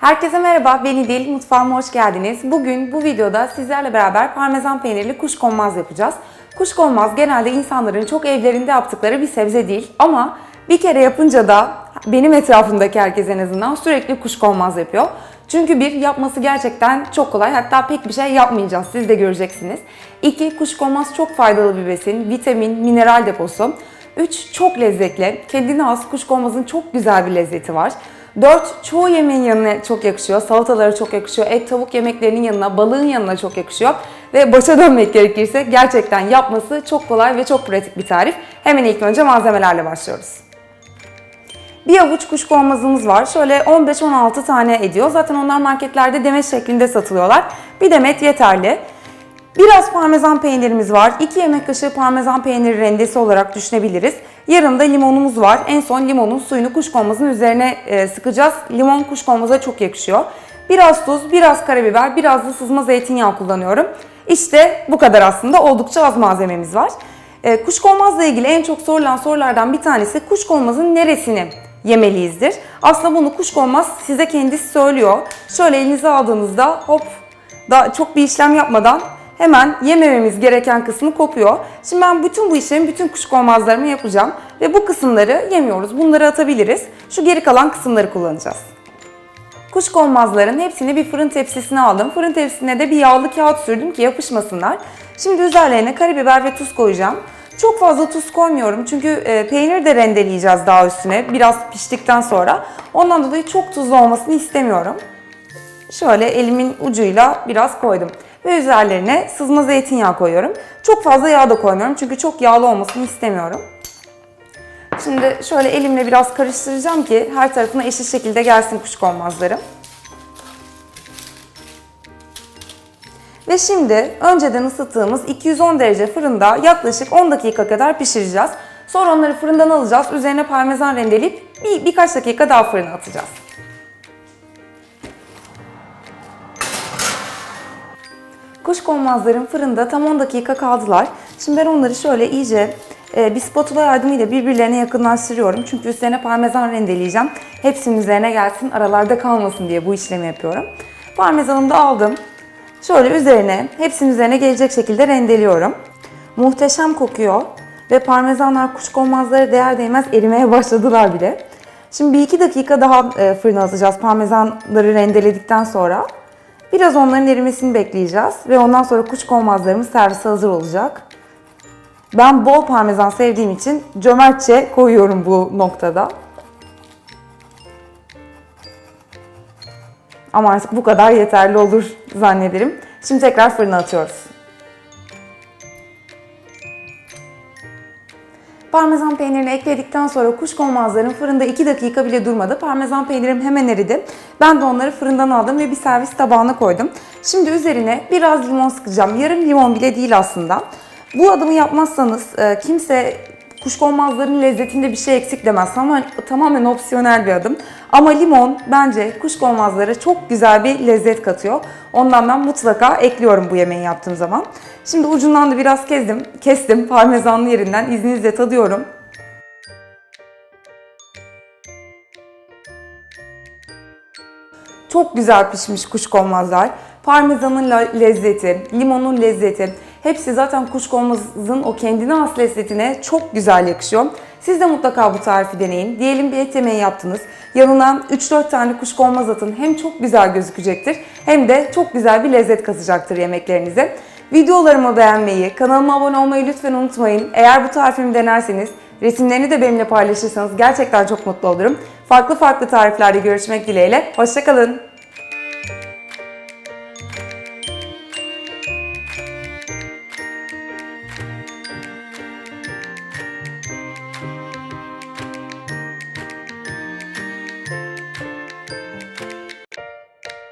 Herkese merhaba, ben İdil. Mutfağıma hoş geldiniz. Bugün bu videoda sizlerle beraber parmesan peynirli kuşkonmaz yapacağız. Kuşkonmaz genelde insanların çok evlerinde yaptıkları bir sebze değil ama bir kere yapınca da benim etrafımdaki herkes en azından sürekli kuşkonmaz yapıyor. Çünkü bir, yapması gerçekten çok kolay. Hatta pek bir şey yapmayacağız, siz de göreceksiniz. İki, kuşkonmaz çok faydalı bir besin, vitamin, mineral deposu. 3. Çok lezzetli. Kendine has kuşkonmazın çok güzel bir lezzeti var. 4. Çoğu yemeğin yanına çok yakışıyor. Salatalara çok yakışıyor. Et tavuk yemeklerinin yanına, balığın yanına çok yakışıyor. Ve başa dönmek gerekirse gerçekten yapması çok kolay ve çok pratik bir tarif. Hemen ilk önce malzemelerle başlıyoruz. Bir avuç kuşkonmazımız var. Şöyle 15-16 tane ediyor. Zaten onlar marketlerde demet şeklinde satılıyorlar. Bir demet yeterli. Biraz parmesan peynirimiz var. 2 yemek kaşığı parmesan peyniri rendesi olarak düşünebiliriz. Yarım da limonumuz var. En son limonun suyunu kuşkonmazın üzerine e, sıkacağız. Limon kuşkonmaza çok yakışıyor. Biraz tuz, biraz karabiber, biraz da sızma zeytinyağı kullanıyorum. İşte bu kadar aslında. Oldukça az malzememiz var. E, kuşkonmazla ilgili en çok sorulan sorulardan bir tanesi kuşkonmazın neresini yemeliyizdir. Aslında bunu kuşkonmaz size kendisi söylüyor. Şöyle elinize aldığınızda hop da çok bir işlem yapmadan hemen yemememiz gereken kısmı kopuyor. Şimdi ben bütün bu işlemi, bütün kuşkonmazlarımı yapacağım. Ve bu kısımları yemiyoruz. Bunları atabiliriz. Şu geri kalan kısımları kullanacağız. Kuşkonmazların hepsini bir fırın tepsisine aldım. Fırın tepsisine de bir yağlı kağıt sürdüm ki yapışmasınlar. Şimdi üzerlerine karabiber ve tuz koyacağım. Çok fazla tuz koymuyorum çünkü e, peynir de rendeleyeceğiz daha üstüne biraz piştikten sonra. Ondan dolayı çok tuzlu olmasını istemiyorum. Şöyle elimin ucuyla biraz koydum. Ve üzerlerine sızma zeytinyağı koyuyorum. Çok fazla yağ da koymuyorum çünkü çok yağlı olmasını istemiyorum. Şimdi şöyle elimle biraz karıştıracağım ki her tarafına eşit şekilde gelsin kuşkonmazlarım. Ve şimdi önceden ısıttığımız 210 derece fırında yaklaşık 10 dakika kadar pişireceğiz. Sonra onları fırından alacağız. Üzerine parmesan rendeleyip bir, birkaç dakika daha fırına atacağız. Kuşkonmazlarım fırında tam 10 dakika kaldılar. Şimdi ben onları şöyle iyice e, bir spatula yardımıyla birbirlerine yakınlaştırıyorum. Çünkü üzerine parmesan rendeleyeceğim. Hepsinin üzerine gelsin, aralarda kalmasın diye bu işlemi yapıyorum. Parmesanımı da aldım. Şöyle üzerine, hepsinin üzerine gelecek şekilde rendeliyorum. Muhteşem kokuyor ve parmesanlar kuşkonmazlara değer değmez erimeye başladılar bile. Şimdi bir iki dakika daha e, fırına atacağız parmesanları rendeledikten sonra. Biraz onların erimesini bekleyeceğiz ve ondan sonra kuşkonmazlarımız servise hazır olacak. Ben bol parmesan sevdiğim için cömertçe koyuyorum bu noktada. Ama artık bu kadar yeterli olur zannederim. Şimdi tekrar fırına atıyoruz. Parmesan peynirini ekledikten sonra kuşkonmazların fırında 2 dakika bile durmadı. Parmesan peynirim hemen eridi. Ben de onları fırından aldım ve bir servis tabağına koydum. Şimdi üzerine biraz limon sıkacağım. Yarım limon bile değil aslında. Bu adımı yapmazsanız e, kimse kuşkonmazların lezzetinde bir şey eksik demez. Tamamen, tamamen opsiyonel bir adım. Ama limon bence kuşkonmazlara çok güzel bir lezzet katıyor. Ondan ben mutlaka ekliyorum bu yemeği yaptığım zaman. Şimdi ucundan da biraz kestim. Kestim parmesanlı yerinden. İzninizle tadıyorum. Çok güzel pişmiş kuşkonmazlar. Parmesanın lezzeti, limonun lezzeti, hepsi zaten kuşkonmazın o kendine has lezzetine çok güzel yakışıyor. Siz de mutlaka bu tarifi deneyin. Diyelim bir et yemeği yaptınız. Yanına 3-4 tane kuşkonmaz atın. Hem çok güzel gözükecektir hem de çok güzel bir lezzet katacaktır yemeklerinize. Videolarımı beğenmeyi, kanalıma abone olmayı lütfen unutmayın. Eğer bu tarifimi denerseniz, resimlerini de benimle paylaşırsanız gerçekten çok mutlu olurum. Farklı farklı tariflerde görüşmek dileğiyle. Hoşçakalın.